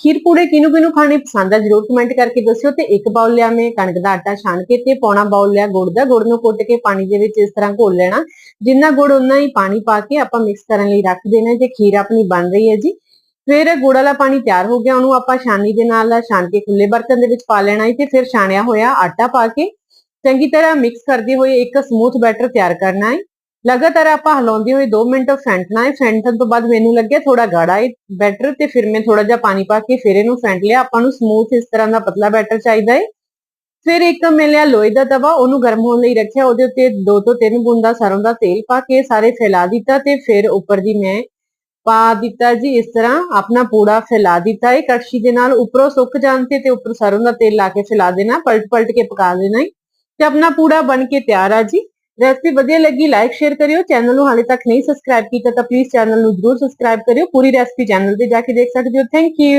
ਖੀਰ ਪੂੜੇ ਕਿਹਨੂੰ ਕਿਹਨੂੰ ਖਾਣੇ ਪਸੰਦ ਆ? ਜਰੂਰ ਕਮੈਂਟ ਕਰਕੇ ਦੱਸਿਓ ਤੇ ਇੱਕ ਬਾਉਲ ਲਿਆ ਮੈਂ ਕਣਕ ਦਾ ਆਟਾ ਛਾਣ ਕੇ ਤੇ ਪੌਣਾ ਬਾਉਲ ਲਿਆ ਗੁੜ ਦਾ। ਗੁੜ ਨੂੰ ਕੁੱਟ ਕੇ ਪਾਣੀ ਦੇ ਵਿੱਚ ਇਸ ਤਰ੍ਹਾਂ ਘੋਲ ਲੈਣਾ। ਜਿੰਨਾ ਗੁੜ ਉਨਾ ਹੀ ਪਾਣੀ ਪਾ ਕੇ ਆਪਾਂ ਮਿਕਸ ਕਰਨ ਲਈ ਰੱਖ ਦੇਣਾ ਜੇ ਖੀਰ ਆਪਣੀ ਬਣ ਰਹੀ ਹੈ ਜੀ। ਫਿਰ ਗੁੜ ਵਾਲਾ ਪਾਣੀ ਤਿਆਰ ਹੋ ਗਿਆ, ਉਹਨੂੰ ਆਪਾਂ ਛਾਨੀ ਦੇ ਨਾਲ ਛਾਣ ਕੇ ਖੁੱਲੇ ਬਰਤਨ ਦੇ ਵਿੱਚ ਪਾ ਲੈਣਾ ਹੈ ਤੇ ਫਿਰ ਛਾਣਿਆ ਹੋਇਆ ਆਟਾ ਪਾ ਕੇ ਚੰਗੀ ਤਰ੍ਹਾਂ ਮਿਕਸ ਕਰਦੇ ਹੋਏ ਇੱਕ ਸਮੂਥ ਬੈਟਰ ਤਿਆਰ ਕਰਨਾ ਹੈ। ਲਗਾਤਾਰ ਆਪਾਂ ਹਿਲਾਉਂਦੇ ਹੋਏ 2 ਮਿੰਟ ਫੈਂਟਣਾ ਹੈ ਫੈਂਟਣ ਤੋਂ ਬਾਅਦ ਮੈਨੂੰ ਲੱਗਿਆ ਥੋੜਾ ਗਾੜਾ ਹੈ ਬੈਟਰ ਤੇ ਫਿਰ ਮੈਂ ਥੋੜਾ ਜਿਹਾ ਪਾਣੀ ਪਾ ਕੇ ਫਿਰ ਇਹਨੂੰ ਫੈਂਟ ਲਿਆ। ਆਪਾਂ ਨੂੰ ਸਮੂਥ ਇਸ ਤਰ੍ਹਾਂ ਦਾ ਪਤਲਾ ਬੈਟਰ ਚਾਹੀਦਾ ਹੈ ਫਿਰ ਇੱਕ ਮੈਂ ਲਿਆ ਲੋਹੇ ਦਾ ਤਵਾ, ਉਹਨੂੰ ਗਰਮ ਹੋਣ ਲਈ ਰੱਖਿਆ। ਉਹਦੇ ਉੱਤੇ 2 ਤੋਂ 3 ਬੂੰਦਾਂ ਸਰੋਂ ਦਾ ਤੇਲ ਪਾ ਕੇ ਸਾਰੇ ਫੈਲਾ ਦਿੱਤਾ ਤੇ ਫਿਰ ਉੱਪਰ ਦੀ ਮੈਂ ਪਾ ਦਿੱਤਾ ਜੀ ਇਸ ਤਰ੍ਹਾਂ ਆਪਣਾ ਪੂੜਾ ਫੈਲਾ ਦਿੱਤਾ ਹੈ ਕੜਛੀ ਦੇ ਨਾਲ ਉੱਪਰੋਂ ਸੁੱਕ ਜਾਣ ਤੇ ਤੇ ਉੱਪਰ ਸਰੋਂ ਦਾ ਤੇਲ ਲਾ ਕੇ ਫੈਲਾ ਦੇਣਾ ਪਲਟ ਪਲਟ ਕੇ ਪਕਾ ਦੇਣਾ ਹੈ ਤੇ ਆਪਣਾ ਪੂੜਾ ਬਣ ਕੇ ਤਿਆਰ ਆ ਜੀ। ਰੈਸਪੀ ਵਧੀਆ ਲੱਗੀ ਲਾਈਕ ਸ਼ੇਅਰ ਕਰਿਓ। ਚੈਨਲ ਨੂੰ ਹਾਲੇ ਤੱਕ ਨਹੀਂ ਸਬਸਕ੍ਰਾਈਬ ਕੀਤਾ ਤਾਂ ਪਲੀਜ਼ ਚੈਨਲ ਨੂੰ ਜ਼ਰੂਰ ਸਬਸਕ੍ਰਾਈਬ ਕਰਿਓ। ਪੂਰੀ ਰੈਸਪੀ ਚੈਨਲ ਤੇ ਜਾ ਕੇ ਦੇਖ ਸਕਦੇ ਹੋ। Thank you